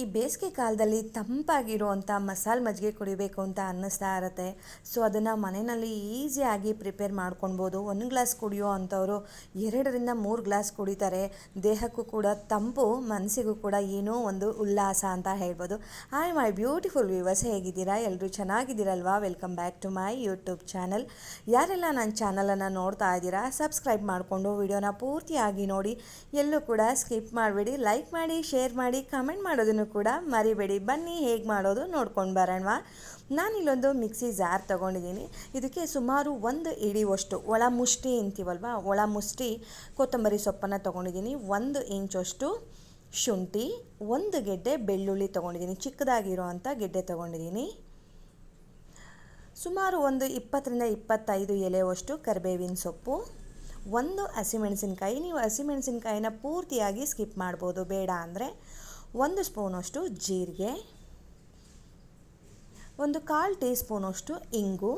ಈ ಬೇಸಿಗೆ ಕಾಲದಲ್ಲಿ ತಂಪಾಗಿರುವಂಥ ಮಸಾಲೆ ಮಜ್ಜಿಗೆ ಕುಡಿಬೇಕು ಅಂತ ಅನ್ನಿಸ್ತಾ ಇರುತ್ತೆ. ಸೊ, ಅದನ್ನು ಮನೆಯಲ್ಲಿ ಈಸಿಯಾಗಿ ಪ್ರಿಪೇರ್ ಮಾಡ್ಕೊಳ್ಬೋದು. ಒಂದು ಗ್ಲಾಸ್ ಕುಡಿಯೋ ಅಂಥವರು ಎರಡರಿಂದ ಮೂರು ಗ್ಲಾಸ್ ಕುಡಿತಾರೆ. ದೇಹಕ್ಕೂ ಕೂಡ, ತಂಪು ಮನಸ್ಸಿಗೂ ಕೂಡ ಏನೋ ಒಂದು ಉಲ್ಲಾಸ ಅಂತ ಹೇಳ್ಬೋದು. ಹಾಯ್, ಮೈ ಬ್ಯೂಟಿಫುಲ್ ವ್ಯೂವರ್ಸ್ ಹೇಗಿದ್ದೀರಾ? ಎಲ್ಲರೂ ಚೆನ್ನಾಗಿದ್ದೀರಲ್ವಾ? Welcome back to my YouTube channel. ಯಾರೆಲ್ಲ ನನ್ನ ಚಾನಲನ್ನು ನೋಡ್ತಾ ಇದ್ದೀರಾ, ಸಬ್ಸ್ಕ್ರೈಬ್ ಮಾಡಿಕೊಂಡು ವಿಡಿಯೋನ ಪೂರ್ತಿಯಾಗಿ ನೋಡಿ. ಎಲ್ಲೂ ಕೂಡ ಸ್ಕಿಪ್ ಮಾಡಬೇಡಿ. ಲೈಕ್ ಮಾಡಿ, ಶೇರ್ ಮಾಡಿ, ಕಮೆಂಟ್ ಮಾಡೋದನ್ನು ಕೂಡ ಮರಿಬೇಡಿ. ಬನ್ನಿ ಹೇಗೆ ಮಾಡೋದು ನೋಡ್ಕೊಂಡು ಬರೋಣವಾ ನಾನಿಲ್ಲೊಂದು ಮಿಕ್ಸಿ ಜಾರ್ ತೊಗೊಂಡಿದ್ದೀನಿ. ಇದಕ್ಕೆ ಸುಮಾರು ಒಂದು ಇಡಿವಷ್ಟು ಒಳ ಮುಷ್ಟಿ ಅಂತೀವಲ್ವ? ಒಳ ಮುಷ್ಟಿ ಕೊತ್ತಂಬರಿ ಸೊಪ್ಪನ್ನು ತೊಗೊಂಡಿದ್ದೀನಿ. ಒಂದು ಇಂಚಷ್ಟು ಶುಂಠಿ, ಒಂದು ಗೆಡ್ಡೆ ಬೆಳ್ಳುಳ್ಳಿ ತೊಗೊಂಡಿದ್ದೀನಿ. ಚಿಕ್ಕದಾಗಿರೋ ಅಂಥ ಗೆಡ್ಡೆ ತೊಗೊಂಡಿದ್ದೀನಿ. ಸುಮಾರು ಒಂದು ಇಪ್ಪತ್ತರಿಂದ ಇಪ್ಪತ್ತೈದು ಎಲೆವಷ್ಟು ಕರಿಬೇವಿನ ಸೊಪ್ಪು, ಒಂದು ಹಸಿಮೆಣಸಿನ್ಕಾಯಿ. ನೀವು ಹಸಿಮೆಣಸಿನ್ಕಾಯಿನ ಪೂರ್ತಿಯಾಗಿ ಸ್ಕಿಪ್ ಮಾಡ್ಬೋದು. ಬೇಡ ಅಂದರೆ ಒಂದು ಸ್ಪೂನಷ್ಟು ಜೀರಿಗೆ, ಒಂದು ಕಾಲು ಟೀ ಸ್ಪೂನಷ್ಟು ಇಂಗು,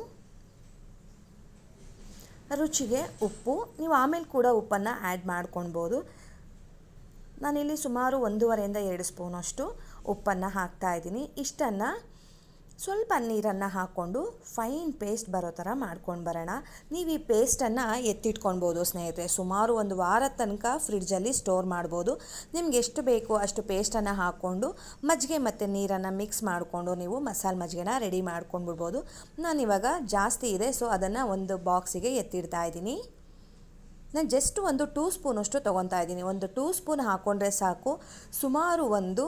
ರುಚಿಗೆ ಉಪ್ಪು. ನೀವು ಆಮೇಲೆ ಕೂಡ ಉಪ್ಪನ್ನು ಆ್ಯಡ್ ಮಾಡ್ಕೊಳ್ಬೋದು. ನಾನಿಲ್ಲಿ ಸುಮಾರು ಒಂದೂವರೆಯಿಂದ ಎರಡು ಸ್ಪೂನಷ್ಟು ಉಪ್ಪನ್ನು ಹಾಕ್ತಾಯಿದ್ದೀನಿ ಇಷ್ಟನ್ನು ಸ್ವಲ್ಪ ನೀರನ್ನು ಹಾಕ್ಕೊಂಡು ಫೈನ್ ಪೇಸ್ಟ್ ಬರೋ ಥರ ಮಾಡ್ಕೊಂಡು ಬರೋಣ. ನೀವು ಈ ಪೇಸ್ಟನ್ನು ಎತ್ತಿಟ್ಕೊಳ್ಬೋದು ಸ್ನೇಹಿತರೆ. ಸುಮಾರು ಒಂದು ವಾರದ ತನಕ ಫ್ರಿಡ್ಜಲ್ಲಿ ಸ್ಟೋರ್ ಮಾಡ್ಬೋದು. ನಿಮ್ಗೆ ಎಷ್ಟು ಬೇಕೋ ಅಷ್ಟು ಪೇಸ್ಟನ್ನು ಹಾಕ್ಕೊಂಡು ಮಜ್ಜಿಗೆ ಮತ್ತು ನೀರನ್ನು ಮಿಕ್ಸ್ ಮಾಡಿಕೊಂಡು ನೀವು ಮಸಾಲೆ ಮಜ್ಜಿಗೆನ ರೆಡಿ ಮಾಡ್ಕೊಂಡ್ಬಿಡ್ಬೋದು. ನಾನಿವಾಗ ಜಾಸ್ತಿ ಇದೆ ಸೊ ಅದನ್ನು ಒಂದು ಬಾಕ್ಸಿಗೆ ಎತ್ತಿಡ್ತಾ ಇದ್ದೀನಿ. ನಾನು ಜಸ್ಟ್ ಒಂದು ಟೂ ಸ್ಪೂನಷ್ಟು ತೊಗೊತಾ ಇದ್ದೀನಿ. ಒಂದು ಟೂ ಸ್ಪೂನ್ ಹಾಕ್ಕೊಂಡ್ರೆ ಸಾಕು. ಸುಮಾರು ಒಂದು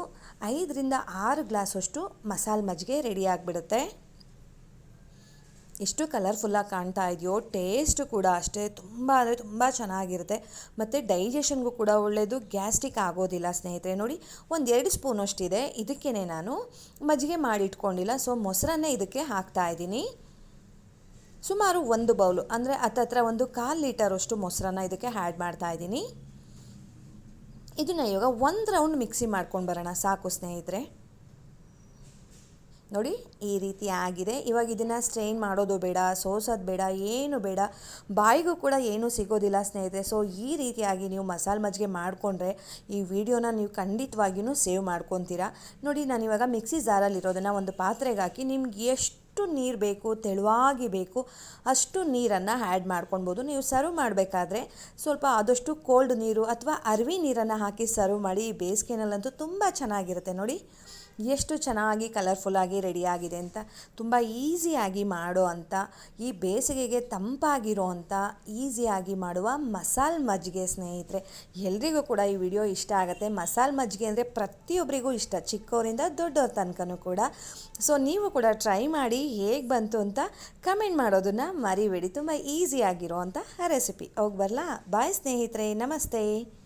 ಐದರಿಂದ ಆರು ಗ್ಲಾಸಷ್ಟು ಮಸಾಲೆ ಮಜ್ಜಿಗೆ ರೆಡಿ ಆಗಿಬಿಡುತ್ತೆ. ಎಷ್ಟು ಕಲರ್ಫುಲ್ಲಾಗಿ ಕಾಣ್ತಾ ಇದೆಯೋ ಟೇಸ್ಟ್ ಕೂಡ ಅಷ್ಟೇ. ತುಂಬ ಅಂದರೆ ತುಂಬ ಚೆನ್ನಾಗಿರುತ್ತೆ. ಮತ್ತು ಡೈಜೆಷನ್ಗೂ ಕೂಡ ಒಳ್ಳೆಯದು ಗ್ಯಾಸ್ಟ್ರಿಕ್ ಆಗೋದಿಲ್ಲ ಸ್ನೇಹಿತರೆ. ನೋಡಿ, ಒಂದು ಎರಡು ಸ್ಪೂನಷ್ಟಿದೆ ಇದಕ್ಕೇ ನಾನು ಮಜ್ಜಿಗೆ ಮಾಡಿಟ್ಕೊಂಡಿಲ್ಲ. ಸೊ ಮೊಸರನ್ನೇ ಇದಕ್ಕೆ ಹಾಕ್ತಾ ಇದ್ದೀನಿ. ಸುಮಾರು ಒಂದು ಬೌಲು, ಅಂದರೆ ಹತ್ತತ್ರ ಒಂದು ಕಾಲು ಲೀಟರಷ್ಟು ಮೊಸರನ್ನ ಇದಕ್ಕೆ ಆ್ಯಡ್ ಮಾಡ್ತಾ ಇದ್ದೀನಿ. ಇದನ್ನು ಇವಾಗ ಒಂದು ರೌಂಡ್ ಮಿಕ್ಸಿ ಮಾಡ್ಕೊಂಡು ಬರೋಣ, ಸಾಕು ಸ್ನೇಹಿತರೆ. ನೋಡಿ, ಈ ರೀತಿ ಆಗಿದೆ. ಇವಾಗ ಇದನ್ನು ಸ್ಟ್ರೈನ್ ಮಾಡೋದು ಬೇಡ, ಸೋಸೋದು ಬೇಡ, ಏನು ಬೇಡ. ಬಾಯಿಗೂ ಕೂಡ ಏನೂ ಸಿಗೋದಿಲ್ಲ ಸ್ನೇಹಿತರೆ. ಸೊ ಈ ರೀತಿಯಾಗಿ ನೀವು ಮಸಾಲೆ ಮಜ್ಜಿಗೆ ಮಾಡಿಕೊಂಡ್ರೆ ಈ ವಿಡಿಯೋನ ನೀವು ಖಂಡಿತವಾಗಿಯೂ ಸೇವ್ ಮಾಡ್ಕೊತೀರಾ. ನೋಡಿ, ನಾನು ಇವಾಗ ಮಿಕ್ಸಿ ಜಾರಲ್ಲಿರೋದನ್ನು ಒಂದು ಪಾತ್ರೆಗೆ ಹಾಕಿ ನಿಮ್ಗೆ ಎಷ್ಟು ಎಷ್ಟು ನೀರು ಬೇಕು, ತೆಳುವಾಗಿ ಬೇಕು, ಅಷ್ಟು ನೀರನ್ನು ಆ್ಯಡ್ ಮಾಡ್ಕೊಳ್ಬೋದು. ನೀವು ಸರ್ವ್ ಮಾಡಬೇಕಾದ್ರೆ ಸ್ವಲ್ಪ ಆದಷ್ಟು ಕೋಲ್ಡ್ ನೀರು ಅಥವಾ ಅರಿವಿ ನೀರನ್ನು ಹಾಕಿ ಸರ್ವ್ ಮಾಡಿ ಈ ಬೇಸಿಗೆನಲ್ಲಂತೂ ತುಂಬ ಚೆನ್ನಾಗಿರುತ್ತೆ. ನೋಡಿ ಎಷ್ಟು ಚೆನ್ನಾಗಿ ಕಲರ್ಫುಲ್ಲಾಗಿ ರೆಡಿಯಾಗಿದೆ ಅಂತ ತುಂಬ ಈಸಿಯಾಗಿ ಮಾಡೋ ಅಂಥ ಈ ಬೇಸಿಗೆಗೆ ತಂಪಾಗಿರೋ ಅಂಥ ಈಸಿಯಾಗಿ ಮಾಡುವ ಮಸಾಲೆ ಮಜ್ಜಿಗೆ ಸ್ನೇಹಿತರೆ. ಎಲ್ರಿಗೂ ಕೂಡ ಈ ವಿಡಿಯೋ ಇಷ್ಟ ಆಗುತ್ತೆ. ಮಸಾಲೆ ಮಜ್ಜಿಗೆ ಅಂದರೆ ಪ್ರತಿಯೊಬ್ಬರಿಗೂ ಇಷ್ಟ ಚಿಕ್ಕವರಿಂದ ದೊಡ್ಡವ್ರ ತನಕನೂ ಕೂಡ. ಸೊ ನೀವು ಕೂಡ ಟ್ರೈ ಮಾಡಿ ಹೇಗೆ ಬಂತು ಅಂತ ಕಮೆಂಟ್ ಮಾಡೋದನ್ನು ಮರಿಬೇಡಿ. ತುಂಬ ಈಸಿಯಾಗಿರೋ ಅಂಥ ರೆಸಿಪಿ ಹೋಗಿ ಬರಲಾ? ಬಾಯ್ ಸ್ನೇಹಿತರೆ. ನಮಸ್ತೆ.